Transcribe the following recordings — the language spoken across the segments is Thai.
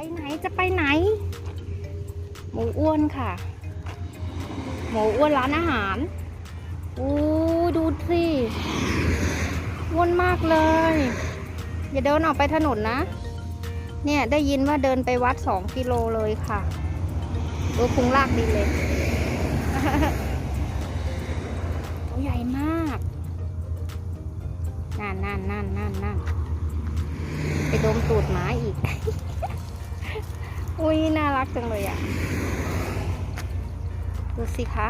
ไปไหนจะไปไหน หมูอ้วนค่ะ หมูอ้วนร้านอาหารอู้ดูสิอ้วนมากเลย อย่าเดินออกไปถนนนะ เนี่ยได้ยินว่าเดินไปวัดสองกิโลเลยค่ะดูพุงลากดีเลยตัวใหญ่มากนั่นนั่นนั่นนั่นนั่นไปดมตูดหมาอีก อุ้ยน่ารักจังเลยอะ ดูสิคะ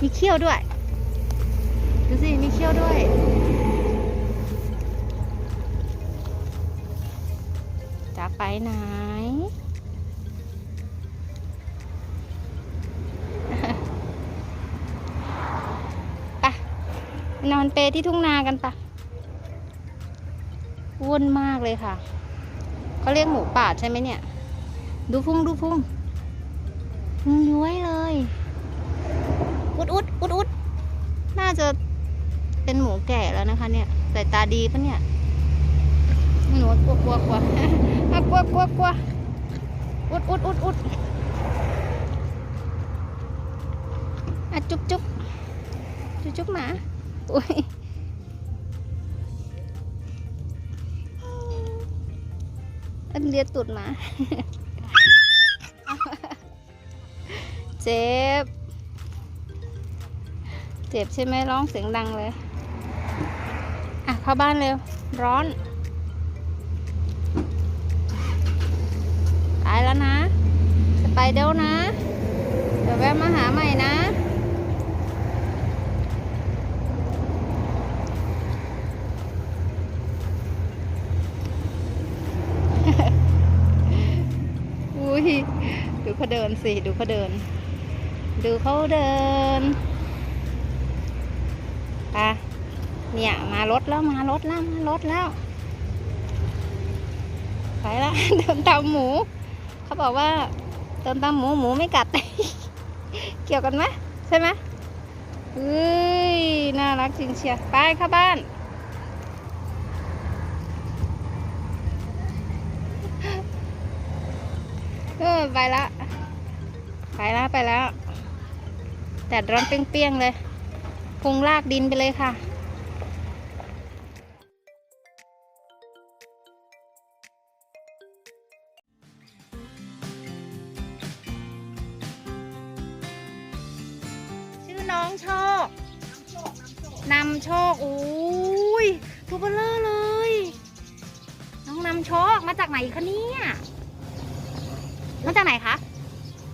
มีเขี้ยวด้วย ดูสิ มีเขี้ยวด้วย จะไปไหนไปนอนเปรที่ทุ่งนากันปะวุ่นมากเลยค่ะ เขาเรียกหมูป่าใช่ไหมเนี่ย ดูพุงดูพุงพุงย้วยเลย อุดอุดอุดอุดน่าจะเป็นหมูแก่แล้วนะคะ เนี่ยสายตาดีปะเนี่ยไม่รู้ว่ากลัวกลัวกลัวกลัวกลัวกลัวอุดอุดอุดอุดอะจุ๊บจุ๊บจุ๊บจุ๊บหมาอุ้ย อันเลียตุดมา เจ็บ เจ็บใช่ไหมร้องเสียงดังเลย อะ เข้าบ้านเร็ว ร้อนตายแล้วนะ จะไปเดี๋ยวนะ เดี๋ยวแวะมาหาใหม่นะ อุ้ย ดู เขาเดินสิ ดูเขาเดิน ดูเขาเดินไปะเนี่ยมารถแล้วมารถแล้วมารถแล้ว ไปละเดินตามหมู เขาบอกว่าเดินตามหมูหมูไม่กัด เกี่ยวกันไหมใช่ไหมเฮ้ยน่ารักจริงเชียวไปเข้าบ้านเออไปละ ไปแล้วไปแล้วแต่ร้อนเปี้ยงๆเลยพุงลากดินไปเลยค่ะชื่อน้องโชคนำโชคอุ้ยตัวเบลเลอร์เลย น้องนำโชคมาจากไหนคะเนี่ย มาจากไหนคะ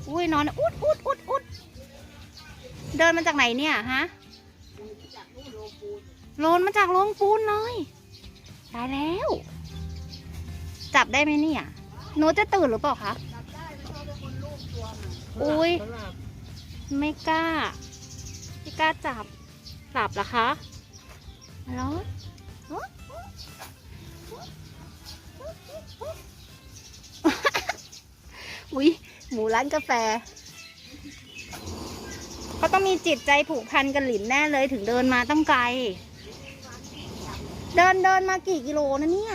อุ้ยนอนอุดอุดอุดอุดเดินมาจากไหนเนี่ยฮะโลนมาจากโรงปูนเลยตายแล้ว จับได้ไหมเนี่ยหนูจะตื่นหรือเปล่าคะอุ้ยไม่กล้า ไม่กล้าจับหลับเหรอคะแล้ว หมูร้านกาแฟเขาต้องมีจิตใจผูกพันกับหลินแน่เลยถึงเดินมาตั้งไกล เดินเดินมากี่กิโลนะเนี่ย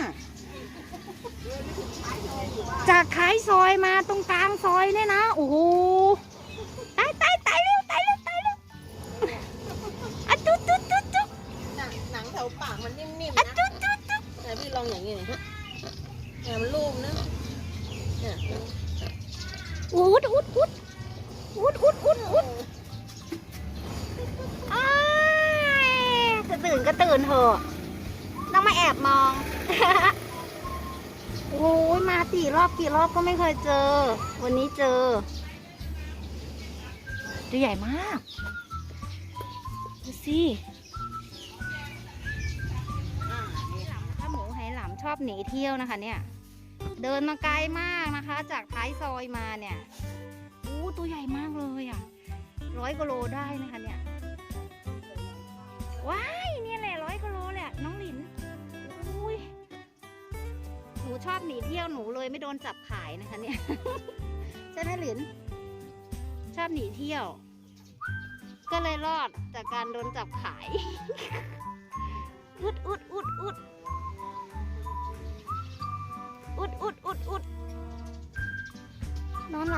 จากท้ายซอยมาตรงกลางซอยเนี่ยนะโอ้โหตายตายตายเร็วตายเร็วตายเร็วอะจุดจุดจุดจุดหนังหนังแถวปากมันนิ่มๆอะนะจุดจุดจุดแต่พี่ลองอย่างนี้หน่อยฮะเนี่ยมันรูปนะเนี่ย อุดอุดอุดอุดอุดอุดอุดอ้ายจะตื่นก็ตื่นเถอะต้องมาแอบมอง โอ้ยมาสี่รอบกี่รอบก็ไม่เคยเจอ วันนี้เจอ ตัวใหญ่มาก ดูสิถ้าหมูไหหลำชอบหนีเที่ยวนะคะเนี่ย เดินมาไกลมากนะคะ จากท้ายซอยมาเนี่ยอู้ตัวใหญ่มากเลยอะร้อยกิโลได้นะคะเนี่ยว้ายเนี่ยแหละร้อยกิโลแหละน้องหลินอุ้ยหนูชอบหนีเที่ยวหนูเลยไม่โดนจับขายนะคะเนี่ยใช่ไหมหลินชอบหนีเที่ยว ก็เลยรอดจากการโดนจับขาย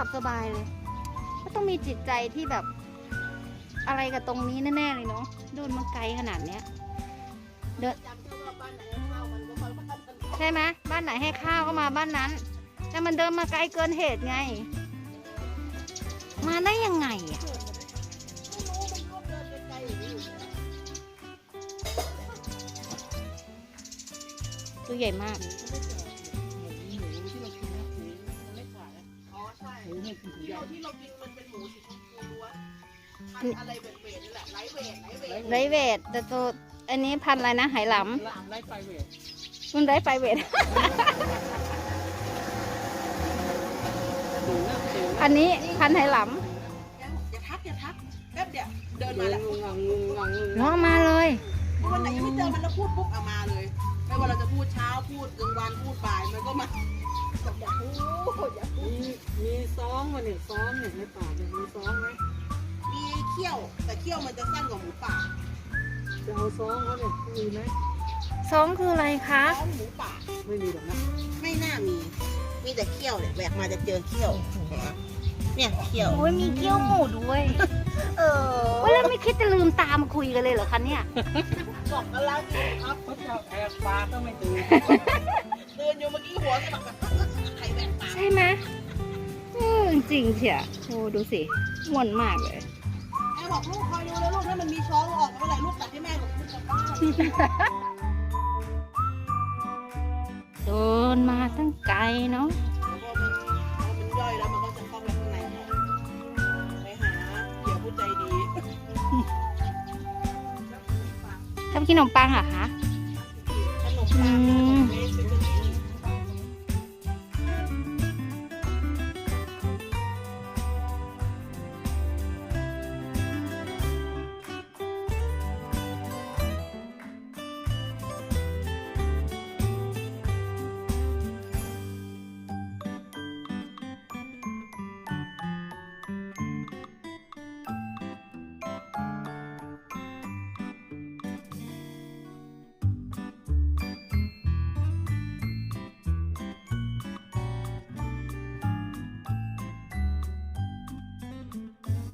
บสบายเลยก็ต้องมีจิตใจที่แบบ อะไรกับตรงนี้แน่ๆเลยเนาะดูนมาไกลขนาดเนี้ย เดินจำแค่ว่าบ้านไหนใช่ไหมบ้านไหนให้ข้าวก็มาบ้านนั้น แต่มันเดินมาไกลเกินเหตุไง มาได้ยังไงอะตัวใหญ่มาก ที่เราที่เรากินมันเป็นหมูสีชมพูล้วนพันธุ์อะไรเวทๆนี่แหละไลท์เวทไลท์เวทไรเวทแต่ตัวอันนี้พันธุ์อะไรนะไหหลไล่ไฟเวทำมันไรไฟเวท สูงนะสูงอันนี้พันธุ์ไหหลอย่าทักอย่าทักแป๊บเดียวเดินงมาแล้วงงังงงงังงำล้อมาเลย วันไหนยังไม่เจอมันแล้วพูดปุ๊บเอามาเลย ไม่ว่าเราจะพูดเช้าพูดกลางวันพูดบ่ายมันก็มาแบบ อย่าพูดอย่าพูดมีมีซองมาเนี่ยซองเนี่ยในป่าเนี่ยมีซองไหมมีเขี้ยว แต่เขี้ยวมันจะสั้นกว่าหมูป่าจะเอาซองเขาเนี่ยมีไหมสองคืออะไรคะท้องหมูป่าไม่มีหรอกนะไม่น่ามี มีแต่เขี้ยวเนี่ยแหวกมาจะเจอเขี้ยว เนี่ยเขี้ยวโอ้ยมีเกี้ยวหมูด้วย เออเว้ยแล้วไม่คิดจะลืมตามมาคุยกันเลยเหรอคะเนี่ยบอกกันแล้วนี่ครับเขาจะเอาแอบปลาก็ไม่ตื่น เดินอยู่เมื่อกี้หัวสะบัดแบบใครแหวกตาใช่ไหมเออจริงเชียโอ้ดูสิม่วนมากเลย แม่บอกลูกคอยดูแล้วลูกถ้ามันมีช้องออกมาเมื่อไหร่ลูกตัดให้แม่บอกลูกกลับบ้านโดนมาตั้งไกลเนาะแล้วก็มันพอมันย่อยแล้วมันก็จะเข้าไปข้างในหมดไปหาเหยื่อผู้ใจดีชอบกินขนมปังเหรอคะ